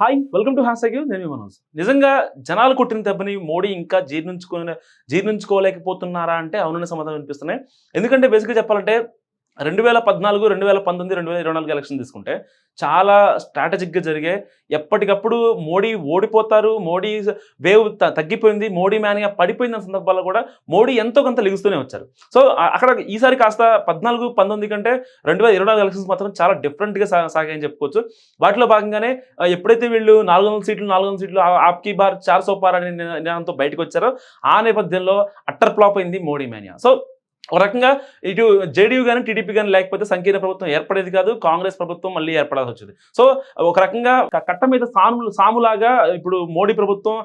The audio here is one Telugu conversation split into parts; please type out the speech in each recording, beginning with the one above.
Hi welcome to hash U నేను మనోజ్. నిజంగా జనాలు కొట్టిన దెబ్బని మోడీ ఇంకా జీర్ణించుకునే జీర్ణించుకోలేకపోతున్నారా అంటే అవునని సమాధానం వినిపిస్తున్నాయి. ఎందుకంటే బేసిక్గా చెప్పాలంటే రెండు వేల పద్నాలుగు రెండు వేల పంతొమ్మిది రెండు వేల ఇరవై నాలుగు ఎలక్షన్ తీసుకుంటే చాలా స్ట్రాటజిక్గా జరిగే ఎప్పటికప్పుడు మోడీ ఓడిపోతారు మోడీ వేవ్ త- తగ్గిపోయింది మోడీ మ్యాన్గా పడిపోయిన సందర్భాల్లో కూడా మోడీ ఎంతో కొంత లెగుస్తూనే వచ్చారు. సో అక్కడ ఈసారి కాస్త పద్నాలుగు పంతొమ్మిది కంటే రెండు వేల ఇరవై నాలుగు ఎలక్షన్స్ మాత్రం చాలా డిఫరెంట్గా సా సాగాయని చెప్పుకోవచ్చు. వాటిలో భాగంగానే ఎప్పుడైతే వీళ్ళు నాలుగు వందల సీట్లు నాలుగు వందల సీట్లు ఆప్కి బార్ చార్ సోపార్ అనే నినా- నినాదంతో బయటకు వచ్చారో ఆ నేపథ్యంలో అట్టర్ ఫ్లాప్ అయింది మోడీ మేనియా సో ఒక రకంగా ఇటు జేడీయూ కానీ టీడీపీ కానీ లేకపోతే సంకీర్ణ ప్రభుత్వం ఏర్పడేది కాదు కాంగ్రెస్ ప్రభుత్వం మళ్ళీ ఏర్పడాల్సి వచ్చింది. సో ఒక రకంగా కట్ట మీద సాములు సాములాగా ఇప్పుడు మోడీ ప్రభుత్వం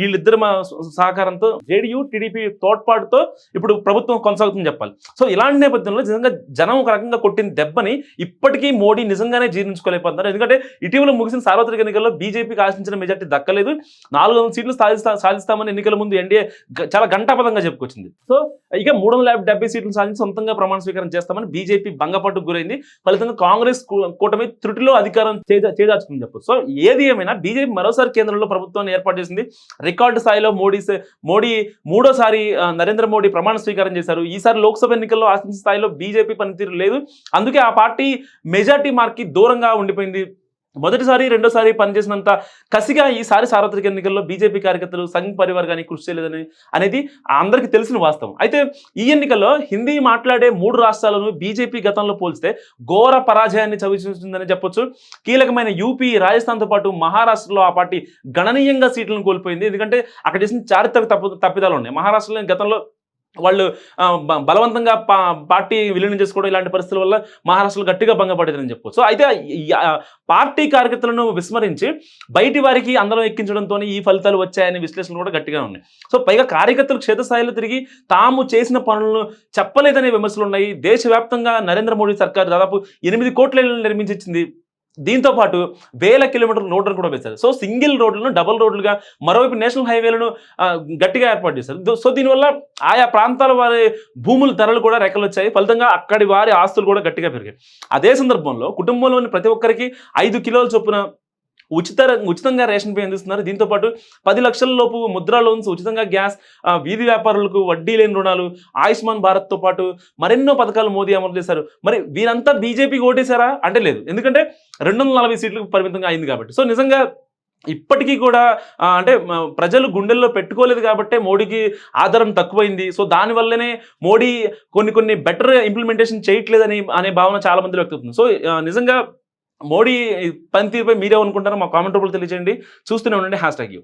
వీళ్ళిద్దరి మా సహకారంతో జేడీయూ టీడీపీ తోడ్పాటుతో ఇప్పుడు ప్రభుత్వం కొనసాగుతుందని చెప్పాలి. సో ఇలాంటి నేపథ్యంలో నిజంగా జనం ఒక రకంగా కొట్టిన దెబ్బని ఇప్పటికీ మోడీ నిజంగానే జీర్ణించుకోలేకపోతున్నారు. ఎందుకంటే ఇటీవల ముగిసిన సార్వత్రిక ఎన్నికల్లో బీజేపీకి ఆశించిన మెజార్టీ దక్కలేదు. నాలుగు వందల సీట్లు సాధిస్తా సాధిస్తామని ఎన్నికల ముందు ఎన్డీఏ చాలా గంటాపదంగా చెప్పుకొచ్చింది. సో ఇక మూడు వందల సీట్లు సాధించి సొంతంగా ప్రమాణ స్వీకారం చేస్తామని బీజేపీ భంగపట్టుకు గురైంది. ఫలితంగా కాంగ్రెస్ కూటమి త్రుటిలో అధికారం చేజా- చేజార్చుకుంది చెప్పు. సో ఏది ఏమైనా బీజేపీ మరోసారి కేంద్రంలో ప్రభుత్వాన్ని ఏర్పాటు చేసింది. రికార్డు స్థాయిలో మోడీ మోడీ మూడోసారి నరేంద్ర మోడీ ప్రమాణ స్వీకారం చేశారు. ఈసారి లోక్సభ ఎన్నికల్లో ఆశించిన స్థాయిలో బీజేపీ పనితీరు లేదు. అందుకే ఆ పార్టీ మెజార్టీ మార్క్కి దూరంగా ఉండిపోయింది. మొదటిసారి రెండోసారి పనిచేసినంత కసిగా ఈసారి సార్వత్రిక ఎన్నికల్లో బీజేపీ కార్యకర్తలు సంఘ్ పరివార్ కానీ కృషి చేయలేదని అనేది అందరికీ తెలిసిన వాస్తవం. అయితే ఈ ఎన్నికల్లో హిందీ మాట్లాడే మూడు రాష్ట్రాలను బీజేపీ గతంలో పోల్స్తే ఘోర పరాజయాన్ని చవిచూసిందని చెప్పొచ్చు. కీలకమైన యూపీ రాజస్థాన్తో పాటు మహారాష్ట్రలో ఆ పార్టీ గణనీయంగా సీట్లను కోల్పోయింది. ఎందుకంటే అక్కడ చేసిన చారిత్రక తప్పు తప్పిదాలు ఉన్నాయి. మహారాష్ట్రలో గతంలో వాళ్ళు బలవంతంగా పా పార్టీ విలీనం చేసుకోవడం ఇలాంటి పరిస్థితుల వల్ల మహారాష్ట్రలో గట్టిగా భంగపడేదని చెప్పొచ్చు. సో అయితే ఈ, పార్టీ కార్యకర్తలను విస్మరించి బయటి వారికి అందరం ఎక్కించడంతో ఈ ఫలితాలు వచ్చాయనే విశ్లేషణలు కూడా గట్టిగా ఉన్నాయి. సో పైగా కార్యకర్తలు క్షేత్రస్థాయిలో తిరిగి తాము చేసిన పనులను చెప్పలేదనే విమర్శలు ఉన్నాయి. దేశవ్యాప్తంగా నరేంద్ర మోడీ సర్కార్ దాదాపు ఎనిమిది కోట్ల నిర్మించింది దీంతో పాటు వేల కిలోమీటర్ల రోడ్లను కూడా వేశారు. సో సింగిల్ రోడ్లను డబుల్ రోడ్లుగా మరోవైపు నేషనల్ హైవేలను గట్టిగా ఏర్పాటు చేశారు. సో దీనివల్ల ఆయా ప్రాంతాల వారి భూముల ధరలు కూడా రెక్కలు వచ్చాయి ఫలితంగా అక్కడి వారి ఆస్తులు కూడా గట్టిగా పెరిగాయి. అదే సందర్భంలో కుటుంబంలోని ప్రతి ఒక్కరికి ఐదు కిలోల చొప్పున ఉచిత ఉచితంగా రేషన్ బియ్యం అందిస్తున్నారు. దీంతో పాటు పది లక్షల లోపు ముద్రా లోన్స్ ఉచితంగా గ్యాస్ వీధి వ్యాపారులకు వడ్డీ లేని రుణాలు ఆయుష్మాన్ భారత్తో పాటు మరెన్నో పథకాలు మోదీ అమలు చేశారు. మరి వీరంతా బీజేపీకి ఓటేశారా? అంటే లేదు. ఎందుకంటే రెండు వందల నలభై సీట్లకు పరిమితంగా అయింది కాబట్టి. సో నిజంగా ఇప్పటికీ కూడా అంటే ప్రజలు గుండెల్లో పెట్టుకోలేదు కాబట్టే మోడీకి ఆధారం తక్కువైంది. సో దానివల్లనే మోడీ కొన్ని కొన్ని బెటర్ ఇంప్లిమెంటేషన్ చేయట్లేదని అనే భావన చాలా మందిలో వ్యక్తవుతుంది సో నిజంగా మోడీ పనితీరుపై మీరేమనుకుంటారో మా కామెంట్ రూపంలో తెలియజేయండి. చూస్తూనే ఉండండి. Hashtag U.